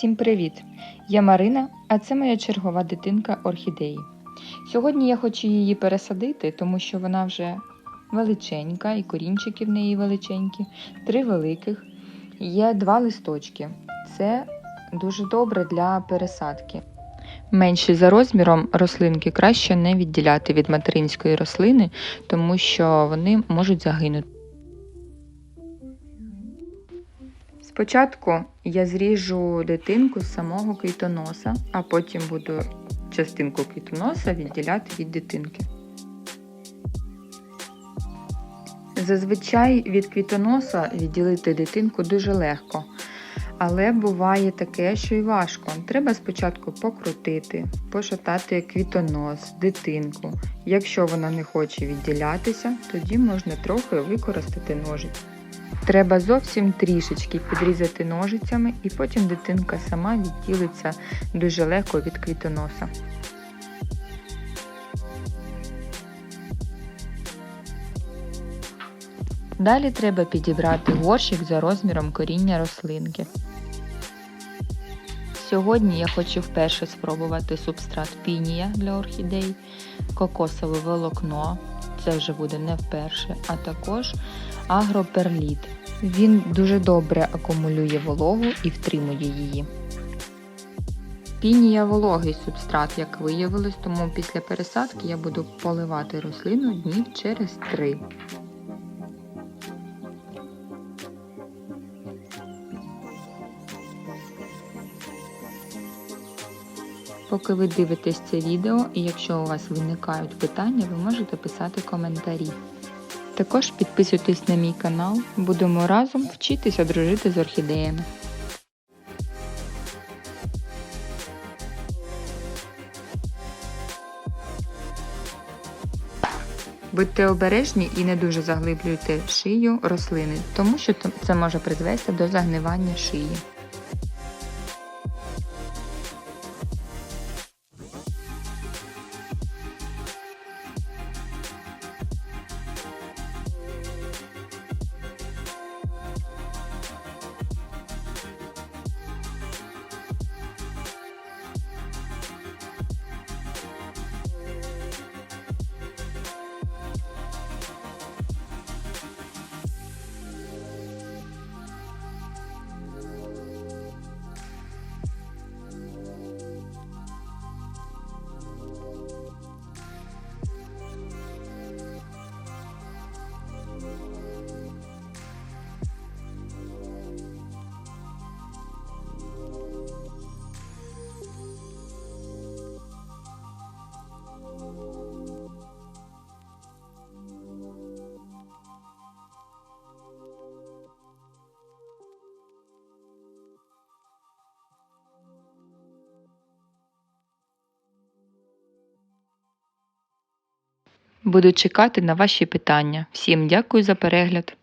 Всім привіт! Я Марина, а це моя чергова дитинка орхідеї. Сьогодні я хочу її пересадити, тому що вона вже величенька, і корінчики в неї величенькі, три великих. Є два листочки. Це дуже добре для пересадки. Менші за розміром рослинки краще не відділяти від материнської рослини, тому що вони можуть загинути. Спочатку я зріжу дитинку з самого квітоноса, а потім буду частинку квітоноса відділяти від дитинки. Зазвичай від квітоноса відділити дитинку дуже легко, але буває таке, що й важко. Треба спочатку покрутити, пошатати квітонос, дитинку. Якщо вона не хоче відділятися, тоді можна трохи використати ножиць. Треба зовсім трішечки підрізати ножицями, і потім дитинка сама відділиться дуже легко від квітоноса. Далі треба підібрати горщик за розміром коріння рослинки. Сьогодні я хочу вперше спробувати субстрат пінія для орхідей, кокосове волокно, це вже буде не вперше, а також агроперліт. Він дуже добре акумулює вологу і втримує її. Пінія вологий субстрат, як виявилось, тому після пересадки я буду поливати рослину днів через 3. Поки ви дивитесь це відео, і якщо у вас виникають питання, ви можете писати коментарі. Також підписуйтесь на мій канал, будемо разом вчитися дружити з орхідеями. Будьте обережні і не дуже заглиблюйте шию рослини, тому що це може призвести до загнивання шиї. Буду чекати на ваші питання. Всім дякую за перегляд.